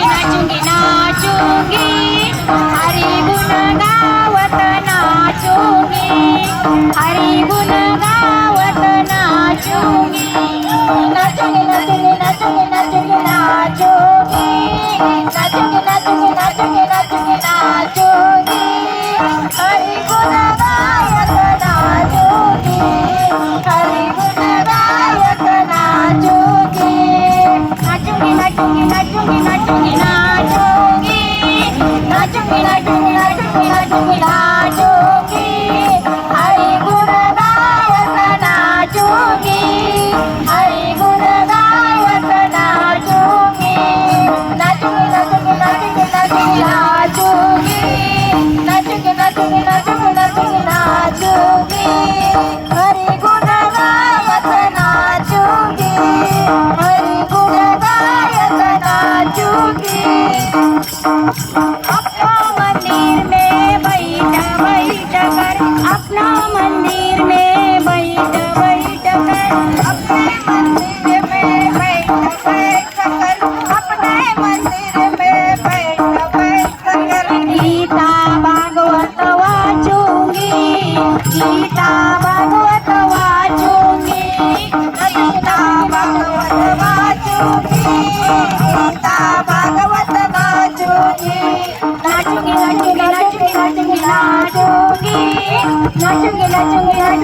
नाचुंगी नाचुंगी. हरी गुण गावत नाचुंगी. हरी गुण गावत नाचुंगी. नाचुंगी नाचुंगी 종이나 종이 나 종이나 종이나 종이나 종이나 अपना मंदिर में बैठ बैठ अपने मंदिर में बैठ बैठ अपने मंदिर में बैठ बैठ गीता भागवत वाचूँगी, गीता भागवत वाचूँगी, गीता भागवत वाचूँगी, गीता भागवत नाचूँगी